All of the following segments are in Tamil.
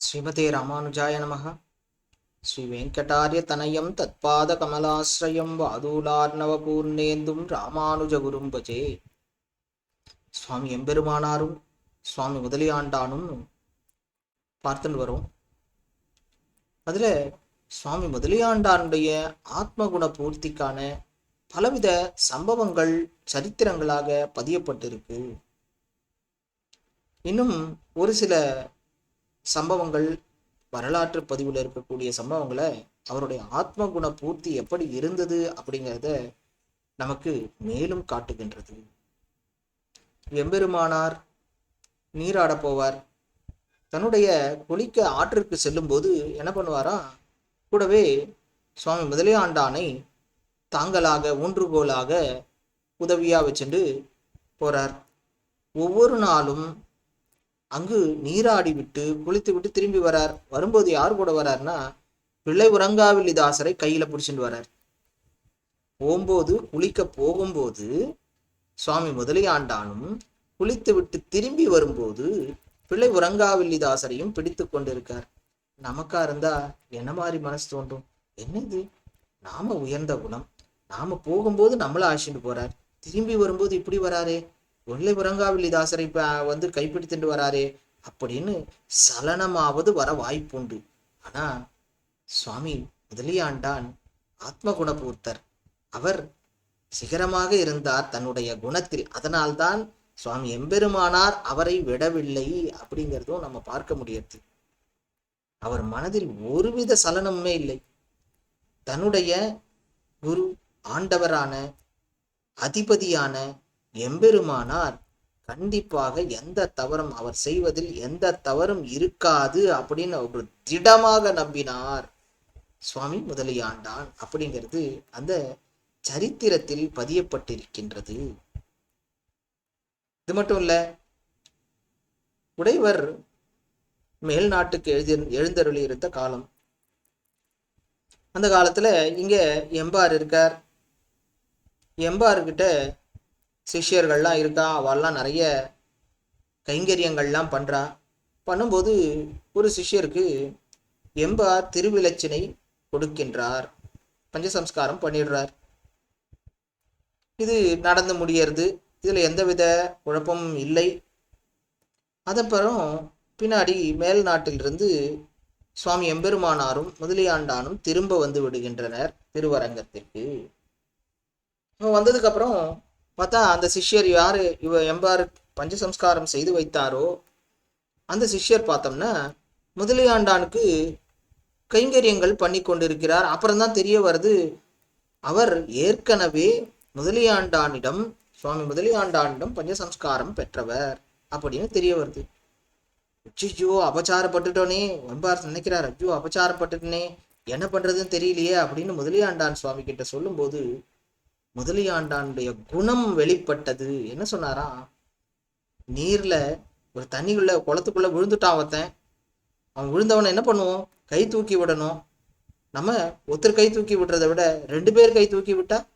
ஸ்ரீமதே ராமானுஜாய நமः ஸ்ரீ வெங்கடாரிய தனயம் தத்பாத கமலாசிரயம் வாதூலார்ணவபூர்ணேந்தும் ராமானுஜகுரும் பஜே சுவாமி எம்பெருமானாரும் சுவாமி முதலியாண்டானும் பார்த்துன்னு வரோம். அதில் சுவாமி முதலியாண்டானுடைய ஆத்மகுண பூர்த்திக்கான பலவித சம்பவங்கள் சரித்திரங்களாக பதியப்பட்டிருக்கு. இன்னும் ஒரு சில சம்பவங்கள் வரலாற்று பதிவில் இருக்கக்கூடிய சம்பவங்களை அவருடைய ஆத்ம குண பூர்த்தி எப்படி இருந்தது அப்படிங்கிறத நமக்கு மேலும் காட்டுகின்றது. எம்பெருமானார் நீராட போவார். தன்னுடைய குளிக்க ஆற்றிற்கு செல்லும்போது என்ன பண்ணுவாரா கூடவே சுவாமி முதலியாண்டானை தாங்களாக ஊன்றுகோலாக உதவியாக வச்சுட்டு போறார். ஒவ்வொரு நாளும் அங்கு நீராடி விட்டு குளித்து விட்டு திரும்பி வரார். வரும்போது யார் கூட வரார்னா பிள்ளை உறங்காவில்லிதாசரை கையில பிடிச்சிட்டு வரார். போகும்போது குளிக்க போகும்போது சுவாமி முதலியாண்டானும் குளித்து விட்டு திரும்பி வரும்போது பிள்ளை உறங்காவில்லிதாசரையும் பிடித்து கொண்டிருக்கார். நமக்கா இருந்தா என்ன மாதிரி மனசு தோன்றும்? என்னது? நாம உயர்ந்த குணம். நாம போகும்போது நம்மள ஆசிட்டு போறார். திரும்பி வரும்போது இப்படி வராரே. ஒன்லை உறங்காவில்லிதாசரை இப்ப வந்து கைப்பிடித்துட்டு வராரே அப்படின்னு சலனமாவது வர வாய்ப்புண்டு. ஆனா சுவாமி முதலியாண்டான் ஆத்ம குணபூர்த்தர் அவர் சிகரமாக இருந்தார் தன்னுடைய குணத்தில். அதனால்தான் சுவாமி எம்பெருமானார் அவரை விடவில்லை அப்படிங்கிறதும் நம்ம பார்க்க முடியாது அவர் மனதில் ஒருவித சலனமுமே இல்லை. தன்னுடைய குரு ஆண்டவரான அதிபதியான எம்பெருமானார் கண்டிப்பாக எந்த தவறும் அவர் செய்வதில் எந்த தவறும் இருக்காது அப்படின்னு அவர் திடமாக நம்பினார். சுவாமி முதலியாண்டான் அப்படிங்கிறது அந்த சரித்திரத்தில் பதியப்பட்டிருக்கின்றது. இது மட்டும் இல்ல உடையவர் மேல் நாட்டுக்கு எழுதி எழுந்தருளி இருந்த காலம். அந்த காலத்துல இங்க எம்பார் இருக்கார். எம்பார்கிட்ட சிஷ்யர்கள்லாம் இருக்கா? அவெல்லாம் நிறைய கைங்கரியங்கள்லாம் பண்ணுறா பண்ணும்போது ஒரு சிஷ்யருக்கு எம்பார் திருவிலச்சினை கொடுக்கின்றார். பஞ்சசம்ஸ்காரம் பண்ணிடுறார். இது நடந்து முடியறது. இதில் எந்தவித குழப்பமும் இல்லை. அதப்புறம் பின்னாடி மேல் நாட்டிலிருந்து சுவாமி எம்பெருமானாரும் முதலியாண்டானும் திரும்ப வந்து விடுகின்றனர் திருவரங்கத்திற்கு. வந்ததுக்கப்புறம் பார்த்தா அந்த சிஷ்யர் யார்? இவ எம்பாரு பஞ்சசம்ஸ்காரம் செய்து வைத்தாரோ? அந்த சிஷ்யர் பார்த்தோம்னா முதலியாண்டானுக்கு கைங்கரியங்கள் பண்ணி கொண்டிருக்கிறார். அப்புறம்தான் தெரிய வருது அவர் ஏற்கனவே முதலியாண்டானிடம் சுவாமி முதலியாண்டானிடம் பஞ்சசம்ஸ்காரம் பெற்றவர் அப்படின்னு தெரிய வருது. ஐயோ அபச்சாரப்பட்டுட்டோனே வெம்பார் நினைக்கிறார் ஐயோ அபச்சாரப்பட்டுட்டனே என்ன பண்றதுன்னு தெரியலையே அப்படின்னு முதலியாண்டான் சுவாமி கிட்ட சொல்லும்போது முதலியாண்டானுடைய குணம் வெளிப்பட்டது. என்ன சொன்னாரா? நீர்ல ஒரு தண்ணிக்குள்ள குளத்துக்குள்ள விழுந்துட்டான் ஒருத்தன். அவன் விழுந்தவனை என்ன பண்ணுவோம்? கை தூக்கி விடணும். நம்ம ஒருத்தர் கை தூக்கி விடுறதை விட ரெண்டு பேர் கை தூக்கி விட்டா?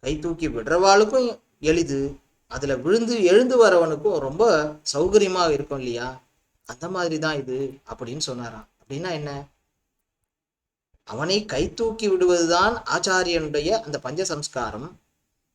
கை தூக்கி விடுறவாளுக்கும் எளிது. அதுல விழுந்து எழுந்து வரவனுக்கும் ரொம்ப சௌகரியமா இருக்கும் இல்லையா? அந்த மாதிரி தான் இது அப்படின்னு சொன்னாராம். அப்படின்னா என்ன? அவனை கை தூக்கி விடுவதுதான் ஆச்சாரியனுடைய அந்த பஞ்ச சம்ஸ்காரம்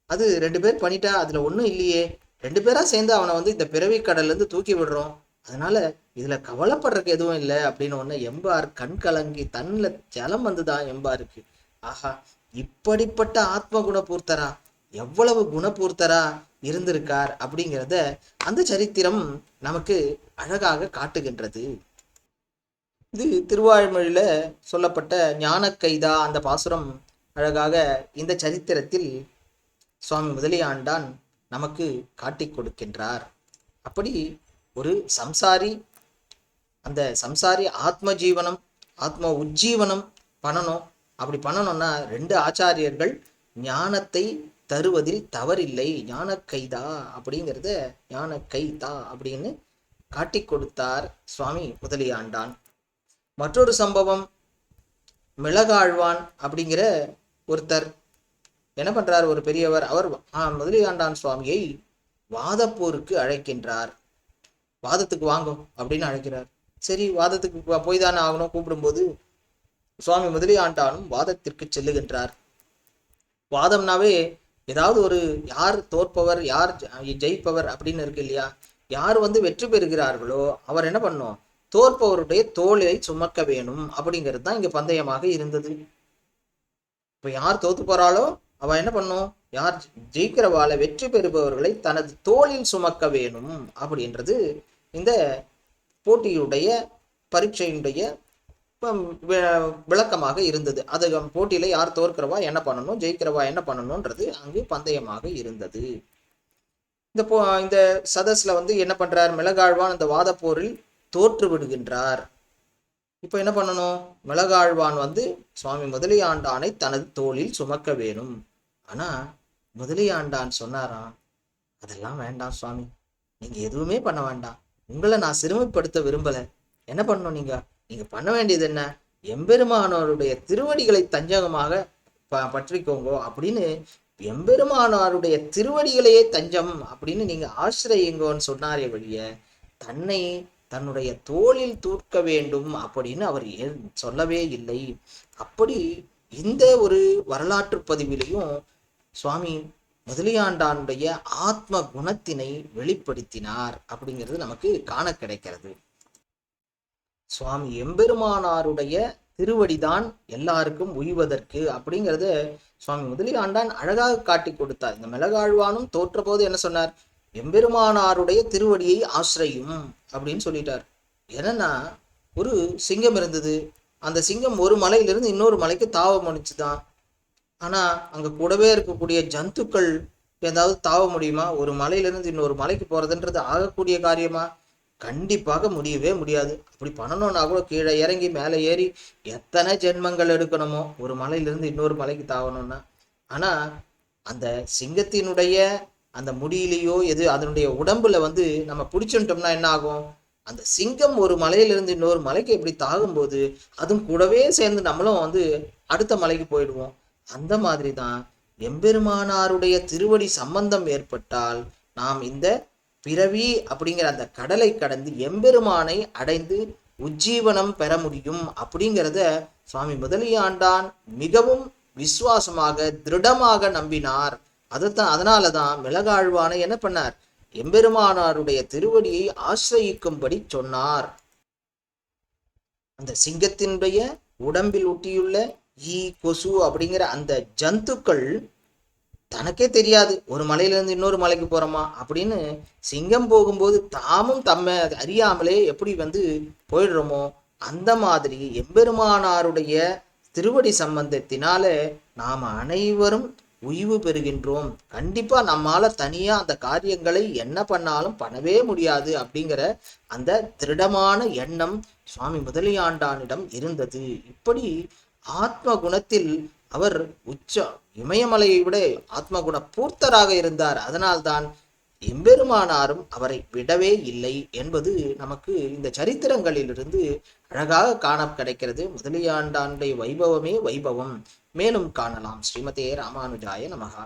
அது ரெண்டு பேர் பண்ணிட்டா அதுல ஒன்றும் இல்லையே. ரெண்டு பேரா சேர்ந்து அவனை வந்து இந்த பிறவி கடல்ல இருந்து தூக்கி விடுறோம். அதனால இதுல கவலைப்படுறதுக்கு எதுவும் இல்லை அப்படின்னு ஒண்ணு எம்பார் கண் கலங்கி தன்ல ஜலம் வந்துதான் எம்பாருக்கு. ஆஹா இப்படிப்பட்ட ஆத்ம குணபூர்த்தரா? எவ்வளவு குணபூர்த்தரா இருந்திருக்கார் அப்படிங்கிறத அந்த சரித்திரம் நமக்கு அழகாக காட்டுகின்றது. இது திருவாழ்மொழியில் சொல்லப்பட்ட ஞான கைதா அந்த பாசுரம் அழகாக இந்த சரித்திரத்தில் சுவாமி முதலியாண்டான் நமக்கு காட்டிக் கொடுக்கின்றார். அப்படி ஒரு சம்சாரி அந்த சம்சாரி ஆத்ம ஜீவனம் ஆத்ம உஜ்ஜீவனம் பண்ணணும். அப்படி பண்ணணும்னா ரெண்டு ஆச்சாரியர்கள் ஞானத்தை தருவதில் தவறில்லை. ஞான கைதா அப்படிங்கிறத ஞான கைதா அப்படின்னு காட்டி கொடுத்தார் சுவாமி முதலியாண்டான். மற்றொரு சம்பவம் மிளகாழ்வான் அப்படிங்கிற ஒருத்தர் என்ன பண்றார்? ஒரு பெரியவர் அவர் ஆ, முதலியாண்டான் சுவாமியை வாதப்போருக்கு அழைக்கின்றார். வாதத்துக்கு வாங்கும் அப்படின்னு அழைக்கிறார். சரி வாதத்துக்கு போய் தானே ஆகணும்? கூப்பிடும்போது சுவாமி முதலியாண்டானும் வாதத்திற்கு செல்லுகின்றார். வாதம்னாவே ஏதாவது ஒரு யார் தோற்பவர் யார் ஜெயிப்பவர் அப்படின்னு இருக்கு இல்லையா? யார் வந்து வெற்றி பெறுகிறார்களோ அவர் என்ன பண்ணும்? தோற்பவருடைய தோலை சுமக்க வேணும். அப்படிங்கிறது தான் இங்க பந்தயமாக இருந்தது. இப்ப யார் தோத்து போறாளோ அவ என்ன பண்ணும்? யார் ஜெயிக்கிறவால ஜெயிக்கிறவாளை வெற்றி பெறுபவர்களை தனது தோளில் சுமக்க வேணும். அப்படின்றது இந்த போட்டியுடைய பரீட்சையினுடைய வி- விளக்கமாக இருந்தது. அது போட்டியில யார் தோற்கிறவா என்ன பண்ணணும்? ஜெயிக்கிறவா என்ன பண்ணணும்ன்றது அங்கு பந்தயமாக இருந்தது. இந்த போ இந்த சதஸ்ல வந்து என்ன பண்றார்? மிளகாழ்வான் இந்த வாதப்போரில் தோற்று விடுகின்றார் இப்போ என்ன பண்ணணும்? மிளகாழ்வான் வந்து சுவாமி முதலியாண்டானை தனது தோளில் சுமக்க வேணும். ஆனால் முதலியாண்டான் சொன்னாராம் அதெல்லாம் வேண்டாம் சுவாமி. நீங்கள் எதுவுமே பண்ண வேண்டாம். உங்களை நான் சிறுமைப்படுத்த விரும்பலை. என்ன பண்ணணும் நீங்கள் நீங்கள் பண்ண வேண்டியது என்ன? எம்பெருமானோருடைய திருவடிகளை தஞ்சகமாக ப பற்றிக்கோங்கோ அப்படின்னு எம்பெருமானாருடைய திருவடிகளையே தஞ்சம் அப்படின்னு நீங்கள் ஆசிரியங்கோன்னு சொன்னாரே வழிய தன்னை தன்னுடைய தோளில் தூக்க வேண்டும் அப்படின்னு அவர் சொல்லவே இல்லை. அப்படி இந்த ஒரு வரலாற்று பதிவிலையும் சுவாமி முதலியாண்டானுடைய ஆத்ம குணத்தினை வெளிப்படுத்தினார் அப்படிங்கிறது நமக்கு காண கிடைக்கிறது. சுவாமி எம்பெருமானாருடைய திருவடிதான் எல்லாருக்கும் உய்வதற்கு அப்படிங்கிறத சுவாமி முதலியாண்டான் அழகாக காட்டி கொடுத்தார். இந்த மிளகாழ்வானும் தோற்ற போது என்ன சொன்னார்? எம்பெருமானாருடைய திருவடியை ஆசிரியும் அப்படின்னு சொல்லிட்டார். என்னன்னா ஒரு சிங்கம் இருந்தது. அந்த சிங்கம் ஒரு மலையிலிருந்து இன்னொரு மலைக்கு தாவ தான் ஆனால் அங்கே கூடவே இருக்கக்கூடிய ஜந்துக்கள் ஏதாவது தாவ முடியுமா? ஒரு மலையிலிருந்து இன்னொரு மலைக்கு போகிறதுன்றது ஆகக்கூடிய காரியமா? கண்டிப்பாக முடியவே முடியாது. அப்படி பண்ணணும்னா கூட கீழே இறங்கி மேலே ஏறி எத்தனை ஜென்மங்கள் எடுக்கணுமோ? ஒரு மலையிலிருந்து இன்னொரு மலைக்கு தாவணும்னா. ஆனால் அந்த சிங்கத்தினுடைய அந்த முடியிலேயோ எது அதனுடைய உடம்புல வந்து நம்ம பிடிச்சுட்டோம்னா என்ன ஆகும்? அந்த சிங்கம் ஒரு மலையிலிருந்து இன்னொரு மலைக்கு எப்படி தாகும்போது அதுவும் கூடவே சேர்ந்து நம்மளும் வந்து அடுத்த மலைக்கு போயிடுவோம். அந்த மாதிரி தான் எம்பெருமானாருடைய திருவடி சம்பந்தம் ஏற்பட்டால் நாம் இந்த பிறவி அப்படிங்கிற அந்த கடலை கடந்து எம்பெருமானை அடைந்து உஜ்ஜீவனம் பெற முடியும் அப்படிங்கிறத சுவாமி முதலியாண்டான் மிகவும் விசுவாசமாக திருடமாக நம்பினார். அதுதான் அதனால தான் மிளகாழ்வானை என்ன பண்ணார்? எம்பெருமானாருடைய திருவடியை ஆசிரயிக்கும்படி சொன்னார். அந்த சிங்கத்தினுடைய உடம்பில் ஒட்டியுள்ள ஈ கொசு அப்படிங்கிற அந்த ஜந்துக்கள் தனக்கே தெரியாது. ஒரு மலையிலிருந்து இன்னொரு மலைக்கு போறோமா அப்படின்னு சிங்கம் போகும்போது தாமும் தம்மை அறியாமலே எப்படி வந்து போயிடுறோமோ அந்த மாதிரி எம்பெருமானாருடைய திருவடி சம்பந்தத்தினால நாம் அனைவரும் உய்வு பெறுகின்றோம். கண்டிப்பா நம்மால தனியா அந்த காரியங்களை என்ன பண்ணாலும் பண்ணவே முடியாது அப்படிங்கிற அந்த திருடமான எண்ணம் சுவாமி முதலியாண்டானிடம் இருந்தது. இப்படி ஆத்ம குணத்தில் அவர் உச்ச இமயமலையை விட ஆத்மகுண பூர்த்தராக இருந்தார். அதனால்தான் எம்பெருமானாரும் அவரை விடவே இல்லை என்பது நமக்கு இந்த சரித்திரங்களிலிருந்து அழகாக காண கிடைக்கிறது. முதலியாண்டாண்டுடைய வைபவமே வைபவம். மேலும் காணலாம். ஸ்ரீமதே ராமானுஜாய நமகா